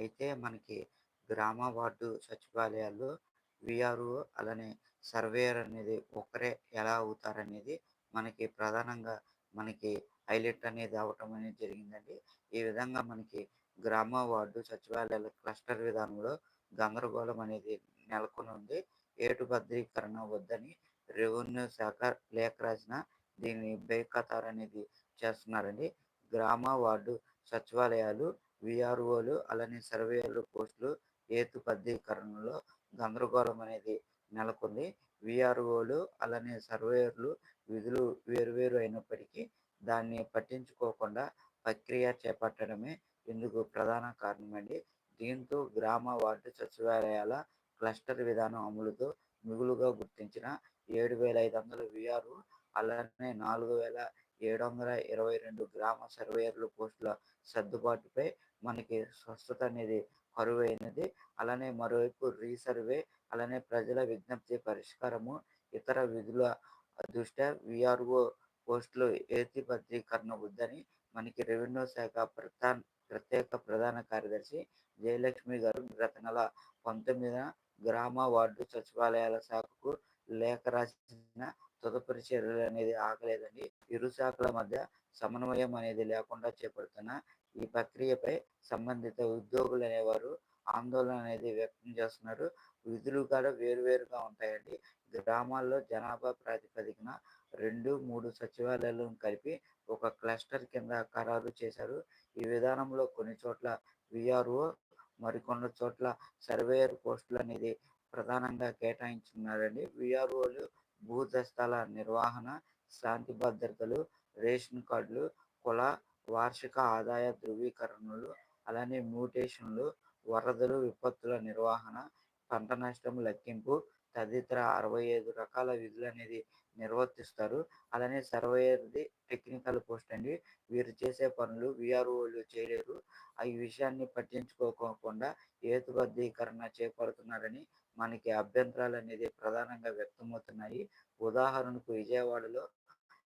అయితే మనకి గ్రామ వార్డు సచివాలయాల్లో విఆర్ఓ అలానే సర్వేయర్ అనేది ఒకరే ఎలా అవుతారనేది మనకి ప్రధానంగా మనకి హైలైట్ అనేది అవ్వటం అనేది జరిగిందండి. ఈ విధంగా మనకి గ్రామ వార్డు సచివాలయాల క్లస్టర్ విధానంలో గందరగోళం అనేది నెలకొని ఉంది. ఏటు భద్రీకరణ వద్దని రెవెన్యూ శాఖ లేఖ రాసిన దీన్ని బేఖతార్ అనేది చేస్తున్నారండి. గ్రామ వార్డు సచివాలయాలు విఆర్ఓలు అలానే సర్వేయర్లు పోస్టులు ఏతుబద్ధీకరణలో గందరగోళం అనేది నెలకొంది. విఆర్ఓలు అలానే సర్వేయర్లు విధులు వేరువేరు అయినప్పటికీ దాన్ని పట్టించుకోకుండా ప్రక్రియ చేపట్టడమే ఇందుకు ప్రధాన కారణమండి. దీంతో గ్రామ వార్డు సచివాలయాల క్లస్టర్ విధానం అమలుతో మిగులుగా గుర్తించిన ఏడు వేల ఐదు వందల విఆర్ఓ అలానే నాలుగు వేల ఏడు వందల ఇరవై రెండు గ్రామ సర్వేయర్లు పోస్టుల సర్దుబాటుపై మనకి స్వస్థత అనేది కరువైనది. అలానే మరోవైపు రీసర్వే అలానే ప్రజల విజ్ఞప్తి పరిష్కారము ఇతర విధుల దృష్ట్యా విఆర్ఓ పోస్టులు ఏతిపత్రీకరణ వద్దని మనకి రెవెన్యూ శాఖ ప్రధాన ప్రత్యేక ప్రధాన కార్యదర్శి జయలక్ష్మి గారు గత నెల పంతొమ్మిదిన గ్రామ వార్డు సచివాలయాల శాఖకు లేఖ రాసిన తదుపరి చర్యలు అనేది ఆగలేదండి. ఇరు శాఖల మధ్య సమన్వయం అనేది లేకుండా చేపడుతున్న ఈ ప్రక్రియపై సంబంధిత ఉద్యోగులు అనేవారు ఆందోళన అనేది వ్యక్తం చేస్తున్నారు. విధులు కూడా వేరువేరుగా ఉంటాయండి. గ్రామాల్లో జనాభా ప్రాతిపదికన రెండు మూడు సచివాలయాలను కలిపి ఒక క్లస్టర్ కింద ఖరారు చేశారు. ఈ విధానంలో కొన్ని చోట్ల విఆర్ఓ మరికొన్ని చోట్ల సర్వేయర్ పోస్టులు అనేది ప్రధానంగా కేటాయించున్నారండి విఆర్ఓలు భూదస్తాల నిర్వహణ శాంతి భద్రతలు రేషన్ కార్డులు కుల వార్షిక ఆదాయ ధృవీకరణలు అలానే మ్యూటేషన్లు వరదలు విపత్తుల నిర్వహణ పంట నష్టం లెక్కింపు తదితర అరవై ఐదు రకాల విధులు అనేది నిర్వర్తిస్తారు. అలానే సర్వేయర్ది టెక్నికల్ పోస్ట్ అండి. వీరు చేసే పనులు విఆర్ఓలు చేయలేరు. ఆ ఈ విషయాన్ని పట్టించుకోకుండా ఏతుబద్ధీకరణ చేపడుతున్నారని మనకి అభ్యంతరాలు అనేది ప్రధానంగా వ్యక్తమవుతున్నాయి. ఉదాహరణకు విజయవాడలో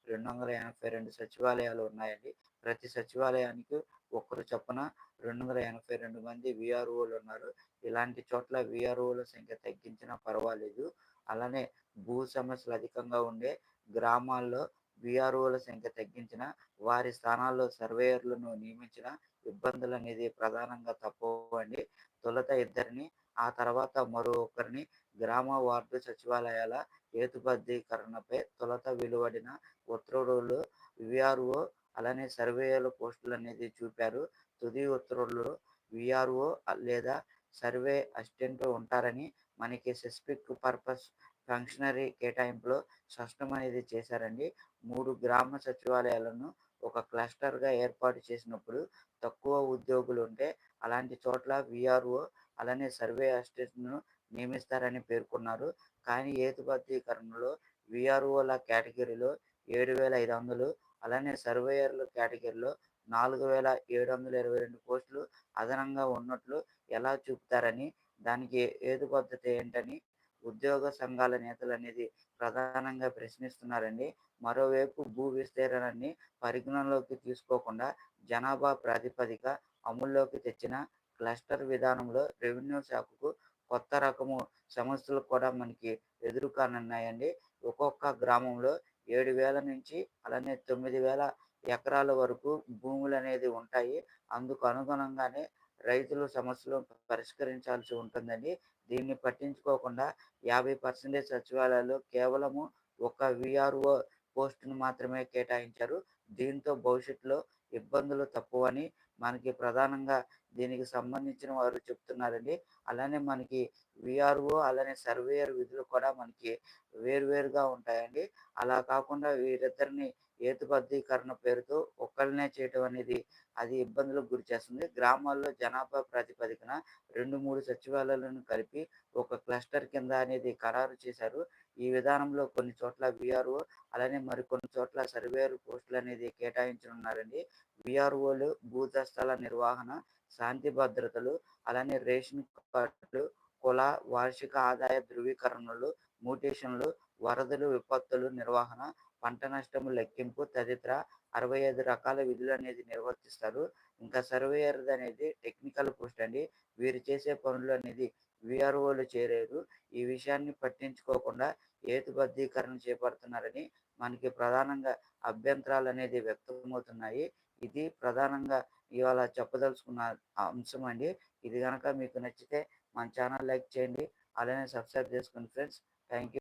రెండు వందల ఎనభై రెండు సచివాలయాలు ఉన్నాయండి. ప్రతి సచివాలయానికి ఒక్కరు చొప్పున రెండు వందల ఎనభై రెండు మంది విఆర్ఓలు ఉన్నారు. ఇలాంటి చోట్ల విఆర్ఓల సంఖ్య తగ్గించినా పర్వాలేదు. అలానే భూ సమస్యలు అధికంగా ఉండే గ్రామాల్లో విఆర్ఓల సంఖ్య తగ్గించిన వారి స్థానాల్లో సర్వేయర్లను నియమించిన ఇబ్బందులు అనేది ప్రధానంగా తప్పవండి. తొలుత ఇద్దరిని ఆ తర్వాత మరో ఒకరిని గ్రామ వార్డు సచివాలయాల హేతుబద్ధీకరణపై తొలత వెలువడిన ఉత్తర్వులు విఆర్ఓ అలానే సర్వేయర్ల పోస్టులు అనేది చూపారు. తుది ఉత్తర్వులు విఆర్ఓ లేదా సర్వే అసిస్టెంట్ ఉంటారని మనకి స్పెసిఫిక్ పర్పస్ ఫంక్షనరీ కేటాయింపులో స్పష్టం అనేది చేశారండి. మూడు గ్రామ సచివాలయాలను ఒక క్లస్టర్గా ఏర్పాటు చేసినప్పుడు తక్కువ ఉద్యోగులు ఉంటే అలాంటి చోట్ల విఆర్ఓ అలానే సర్వే అసిస్టెంట్ను నియమిస్తారని పేర్కొన్నారు. కానీ ఏతుబద్ధీకరణలో విఆర్ఓల కేటగిరీలో ఏడు వేల ఐదు వందలు అలానే సర్వేయర్ల కేటగిరీలో నాలుగు వేల ఏడు వందల ఇరవై రెండు పోస్టులు అదనంగా ఉన్నట్లు ఎలా చూపుతారని దానికి ఏదు పద్ధతి ఏంటని ఉద్యోగ సంఘాల నేతలు అనేది ప్రధానంగా ప్రశ్నిస్తున్నారండి. మరోవైపు భూ విస్తీర్ణాన్ని పరిగణనలోకి తీసుకోకుండా జనాభా ప్రాతిపదిక అమల్లోకి తెచ్చిన క్లస్టర్ విధానంలో రెవెన్యూ శాఖకు కొత్త రకము సమస్యలు కూడా మనకి ఎదురు కానున్నాయండి. ఒక్కొక్క గ్రామంలో ఏడు వేల నుంచి అలానే తొమ్మిది వేల ఎకరాల వరకు భూములు అనేది ఉంటాయి. అందుకు అనుగుణంగానే రైతుల సమస్యలు పరిష్కరించాల్సి ఉంటుందండి. దీన్ని పట్టించుకోకుండా యాభై పర్సెంటేజ్ సచివాలయాలు కేవలము ఒక విఆర్ఓ పోస్టును మాత్రమే కేటాయించారు. దీంతో భవిష్యత్తులో ఇబ్బందులు తక్కువని మనకి ప్రధానంగా దీనికి సంబంధించిన వారు చెప్తున్నారండి. అలానే మనకి విఆర్ఓ అలానే సర్వేయర్ విధులు కూడా మనకి వేరువేరుగా ఉంటాయండి. అలా కాకుండా వీరిద్దరిని ఏతుబద్ధీకరణ పేరుతో ఒక్కరినే చేయటం అనేది అది ఇబ్బందులకు గురి చేస్తుంది. గ్రామాల్లో జనాభా ప్రాతిపదికన రెండు మూడు సచివాలయాలను కలిపి ఒక క్లస్టర్ కింద అనేది ఖరారు చేశారు. ఈ విధానంలో కొన్ని చోట్ల విఆర్ఓ అలానే మరికొన్ని చోట్ల సర్వేయర్ పోస్టులు అనేది కేటాయించనున్నారండి. విఆర్ఓలు భూదస్తాల నిర్వహణ శాంతి భద్రతలు అలానే రేషన్ కార్డులు కుల వార్షిక ఆదాయ ధృవీకరణలు మ్యూటేషన్లు వరదలు విపత్తులు నిర్వహణ పంట నష్టము లెక్కింపు తదితర అరవై ఐదు రకాల విధులు అనేది నిర్వర్తిస్తారు ఇంకా సర్వేయర్ అనేది టెక్నికల్ పోస్ట్ అండి. వీరు చేసే పనులు అనేది వీఆర్ఓలు చేరారు ఈ విషయాన్ని పట్టించుకోకుండా హేతుబద్ధీకరణ చేపడుతున్నారని మనకి ప్రధానంగా అభ్యంతరాలు అనేది వ్యక్తమవుతున్నాయి. ఇది ప్రధానంగా ఇవాళ చెప్పదలుచుకున్న అంశం అండి. ఇది కనుక మీకు నచ్చితే మన ఛానల్ లైక్ చేయండి. అలానే సబ్స్క్రైబ్ చేసుకోండి ఫ్రెండ్స్. Thank you.